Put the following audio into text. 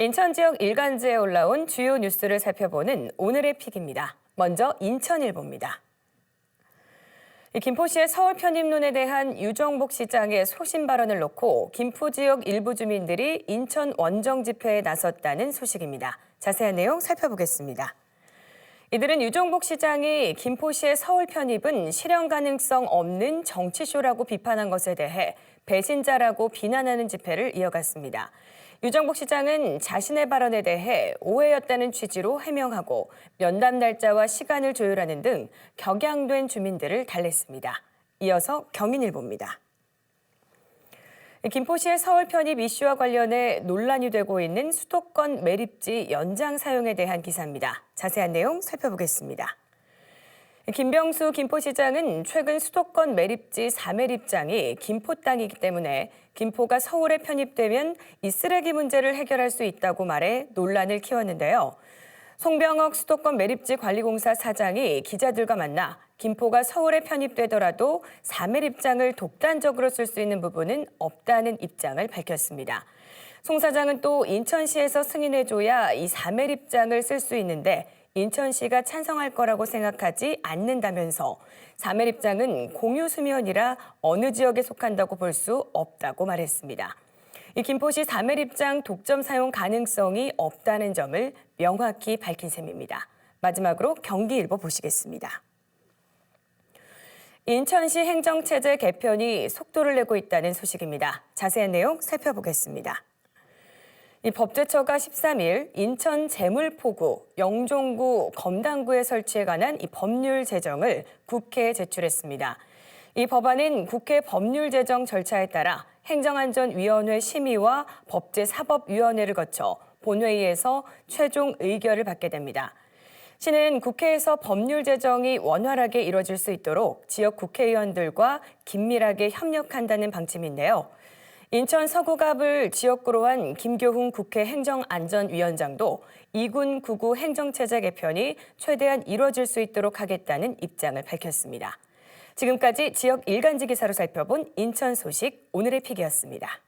인천 지역 일간지에 올라온 주요 뉴스를 살펴보는 오늘의 픽입니다. 먼저 인천일보입니다. 이 김포시의 서울 편입론에 대한 유정복 시장의 소신 발언을 놓고 김포 지역 일부 주민들이 인천 원정 집회에 나섰다는 소식입니다. 자세한 내용 살펴보겠습니다. 이들은 유정복 시장이 김포시의 서울 편입은 실현 가능성 없는 정치쇼라고 비판한 것에 대해 배신자라고 비난하는 집회를 이어갔습니다. 유정복 시장은 자신의 발언에 대해 오해였다는 취지로 해명하고 면담 날짜와 시간을 조율하는 등 격양된 주민들을 달랬습니다. 이어서 경인일보입니다. 김포시의 서울 편입 이슈와 관련해 논란이 되고 있는 수도권 매립지 연장 사용에 대한 기사입니다. 자세한 내용 살펴보겠습니다. 김병수 김포시장은 최근 수도권 매립지 4매립장이 김포 땅이기 때문에 김포가 서울에 편입되면 이 쓰레기 문제를 해결할 수 있다고 말해 논란을 키웠는데요. 송병억 수도권 매립지 관리공사 사장이 기자들과 만나 김포가 서울에 편입되더라도 4매립장을 독단적으로 쓸 수 있는 부분은 없다는 입장을 밝혔습니다. 송 사장은 또 인천시에서 승인해줘야 이 4매립장을 쓸 수 있는데 인천시가 찬성할 거라고 생각하지 않는다면서 3매립장은 공유 수면이라 어느 지역에 속한다고 볼 수 없다고 말했습니다. 이 김포시 3매립장 독점 사용 가능성이 없다는 점을 명확히 밝힌 셈입니다. 마지막으로 경기일보 보시겠습니다. 인천시 행정체제 개편이 속도를 내고 있다는 소식입니다. 자세한 내용 살펴보겠습니다. 이 법제처가 13일 인천 재물포구 영종구 검당구에 설치에 관한 이 법률 제정을 국회에 제출했습니다. 이 법안은 국회 법률 제정 절차에 따라 행정안전위원회 심의와 법제사법위원회를 거쳐 본회의에서 최종 의결을 받게 됩니다. 시는 국회에서 법률 제정이 원활하게 이뤄질 수 있도록 지역 국회의원들과 긴밀하게 협력한다는 방침인데요. 인천 서구갑을 지역구로 한 김교훈 국회 행정안전위원장도 2군 9구 행정체제 개편이 최대한 이뤄질 수 있도록 하겠다는 입장을 밝혔습니다. 지금까지 지역 일간지 기사로 살펴본 인천 소식 오늘의 픽이었습니다.